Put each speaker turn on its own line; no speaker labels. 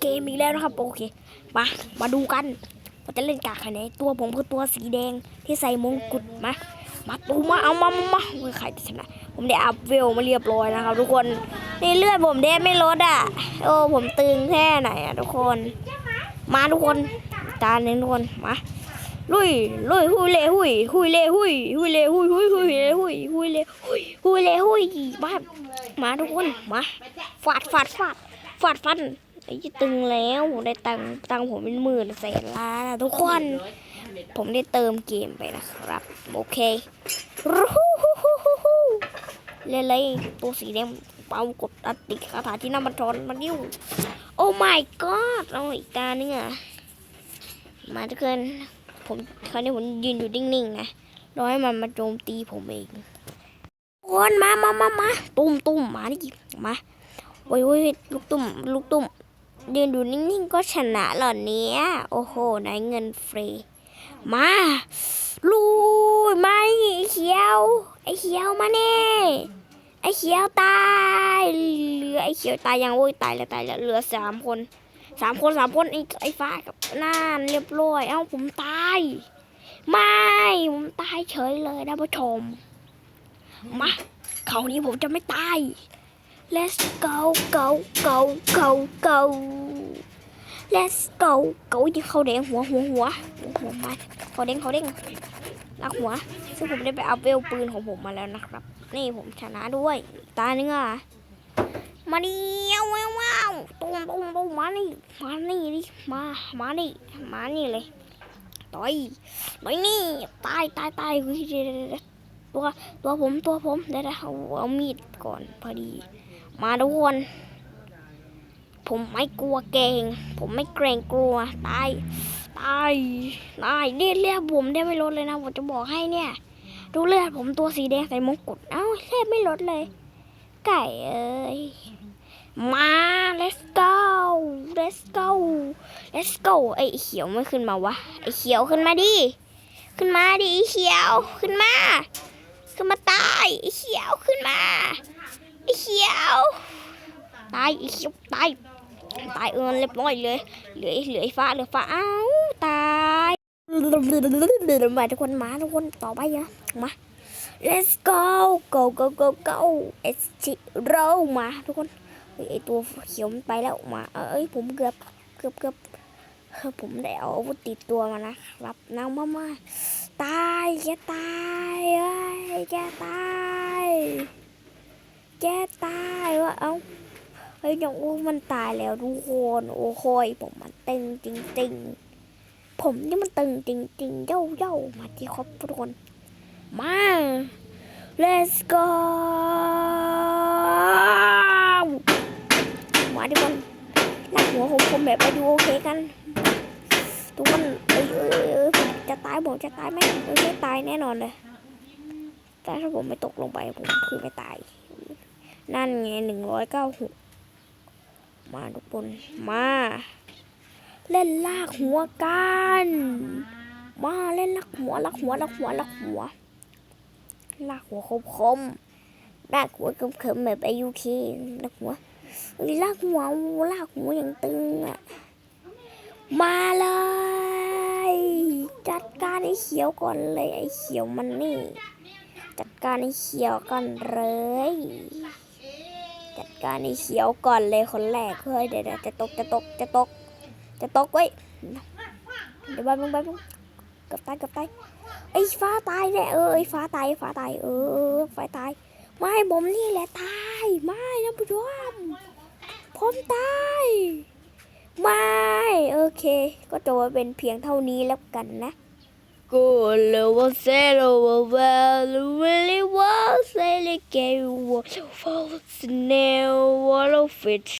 เกมอีกแล้วนะครับโอเคมามาดูกันว่าจะเล่นกากใครไหนตัวผมคือตัวสีแดงที่ใส่มงกุฎมามาตูมาเอามามามาเฮ้ยใครจะชนะผมได้อัพเวลมาเรียบร้อยนะครับ ทุกคนนี่เลือดผมแดงไม่ลดอะโอ้ผมตึงแค่ไหนอะทุกคน มาทุกคนจานหนึ่งทุกคนมาลุยลุยหุยเล่หุยหุยเล่หุยหุยเล่หุยหุยหุยเล่หุยหุยเล่หุยหุยเล่หุยมามาทุกคนมาฟาดฟาดฟาดฟาดฟัน ไอ้ที่ตึงแล้วผมได้ตังตังผมเป็นหมื่นแสนล้านทุกคน ผมได้เติมเกมไปนะครับ โอเคเล่นเลยตัวสีแดงเป่ากดอัตติคาถาที่น้ำมันทอนมันยิ้วโอ้ my god เอาอีกตานึงอะมาทุกคนผมคราวนี้ผมยืนอยู่นิ่งๆนะรอให้มันมาโจมตีผมเองคนมามามามาตุ้มตุ้มมาดิมาโอ้ยโอ้ยลูกตุ้มลูกตุ้ม ยืนอยู่นิ่งๆก็ชนะเหรอนเนี้ย โอ้โหได้เงินฟรี มาลุยมาไอ้เขียว ไอ้เขียวมาเน่ไอ้เขียวตายเหลือไอ้เขียวตายยังโอ้ยตายแล้วตายแล้วเหลือสามคนสามคนสามคนไอ้ไอ้ฟ้ากับน่านเรียบร้อยเอ้าผมตาย ไม่ผมตายเฉยเลยนะผู้ชมมาคราวนี้ผมจะไม่ตาย let's go go go go go let's go go ยิงเขาแดงหัวหัวหัวหัวหัวมาเขาแดงเขาแดงลักหัว ซึ่งผมได้ไปเอัพเวลปืนของผมมาแล้วนะครับ นี่ผมชนะด้วย ตาเนื้อมาดิว้าวว้าวตุ้มตุ้มตุ้มมานี่มานี่ดิมา มานี่มานี่เลยต่อยต่อยนี่ตายตายตายตัวตัวผมตัวผมเดี๋ยวเดี๋ยวเอามีดก่อนพอดี มาทุกคน ผมไม่กลัวเกง ผมไม่เกรงกลัว ตาย ตาย ตายเลือดเลือดผมได้ไม่ลดเลยนะ ผมจะบอกให้เนี่ย ดูเลือดผมตัวสีแดงใส่มงกุฎ เอ้าเลือดไม่ลดเลย ไก่เอ้ย มา let's go let's go let's go ไอเขียวไม่ขึ้นมาวะ ไอเขียวขึ้นมาดิ ขึ้นมาดิไอเขียว ขึ้นมา ขึ้นมาตายไอเขียวขึ้นมา เขียวตายไอ้เขียวตายตายเอินเรียบร้อยเลยเหลือเหลือฟ้าเหลือฟ้าเอ้าตายมาทุกคนมาทุกคนต่อไปนะมา let's go go go go go it's zero มาทุกคนไอตัวเขียวมันไปแล้วมาเอ้ยผมเกือบเกือบเกือบผมได้เอาอาวุธติดตัวมานะครับนางมามาตายแกตายเอ้ยแกตาย แก้ตายวะเอ้าเฮ้ยน้องอู้มันตายแล้วทุกคนโอ้โหยผมมันตึงจริง ๆ ผมนี่มันตึงจริงๆเย้าเย้ามาที่ครบทุกคนมา let's go มาทุกคนลากหัวผมผมแบบไปดูโอเคกันทุกคนเอ้ยเอ้ยเอ้ยผมจะตายผมจะตายไหมไม่ตายแน่นอนเลยแต่ถ้าผมไม่ตกลงไปผมคือไม่ตาย นั่นไงหนึ่งร้อยเก้าหกมาทุกคนมา เล่นลากหัวกันมาเล่นลากหัวลากหัวลากหัวลากหัวลากหัวคมคมๆลากหัวเขิมเขิมแบบอยุเคลากหัวอ้ยลากหัวลากหัวอย่างตึงอะมาเลย จัดการไอ้เขียวก่อนเลยไอ้เขียวมันนี่ จัดการไอ้เขียวก่อนเลย การไอ้เขียวก่อนเลยคนแรกเฮ้ยเดี๋ยวเดี๋ยวจะตกจะตกจะตก จะตกเว้ยเดี๋ยวบ้านบ้านบ้านเกือบตายกือบตายไอ้ฟ้าตายแน่เออไอ้ฟ้าตายไอ้ฟ้าตายเออเออฟ้าตาย ไม่ผมนี่แหละตายไม่นะผู้ชมผมตายไม่โอเค ก็จะเป็นเพียงเท่านี้แล้วกันนะ ก็เลยว่าเซโลว่าเวลวิลลี่